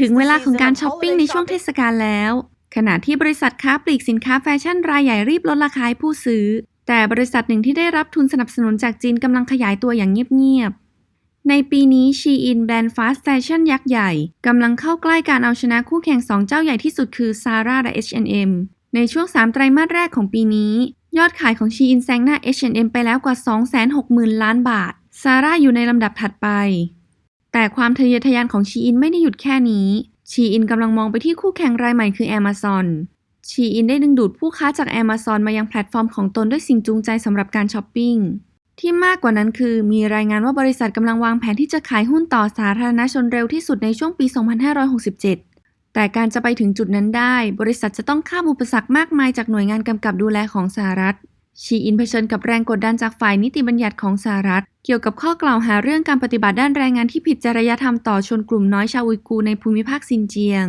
ถึงเวลาของการช้อปปิ้งในช่วงเทศกาลแล้ว ขณะที่บริษัทค้าปลีกสินค้าแฟชั่นรายใหญ่รีบลดราคาให้ผู้ซื้อ แต่บริษัทหนึ่งที่ได้รับทุนสนับสนุนจากจีนกำลังขยายตัวอย่างเงียบๆ ในปีนี้ Shein แบรนด์ฟาสต์แฟชั่นยักษ์ใหญ่กำลังเข้าใกล้การเอาชนะคู่แข่งสองเจ้าใหญ่ที่สุดคือ Zara และ H&M ในช่วง 3 ไตรมาสแรกของปีนี้ ยอดขายของ Shein แซงหน้า H&M ไปแล้วกว่า 260,000 ล้านบาท Zara อยู่ในลำดับถัดไป แต่ความทะเยอทะยานของ Shein ไม่ได้หยุดแค่นี้ Shein กำลังมองไปที่คู่แข่งรายใหม่คือ Amazon Shein ได้ดึงดูดผู้ค้าจาก Amazon มายังแพลตฟอร์มของตนด้วยสิ่งจูงใจสำหรับการช้อปปิ้งที่มากกว่านั้นคือมีรายงานว่าบริษัทกำลังวางแผนที่จะขายหุ้นต่อสาธารณชนเร็วที่สุดในช่วงปี 2567 แต่การจะไปถึงจุดนั้นได้ บริษัทจะต้องข้ามอุปสรรคมากมายจากหน่วยงานกำกับดูแลของสหรัฐ ชีอินเผชิญกับแรงกดดันจากฝ่ายนิติบัญญัติของสหรัฐ เกี่ยวกับข้อกล่าวหาเรื่องการปฏิบัติด้านแรงงานที่ผิดจริยธรรมต่อชนกลุ่มน้อยชาวอุยกูในภูมิภาคซินเจียง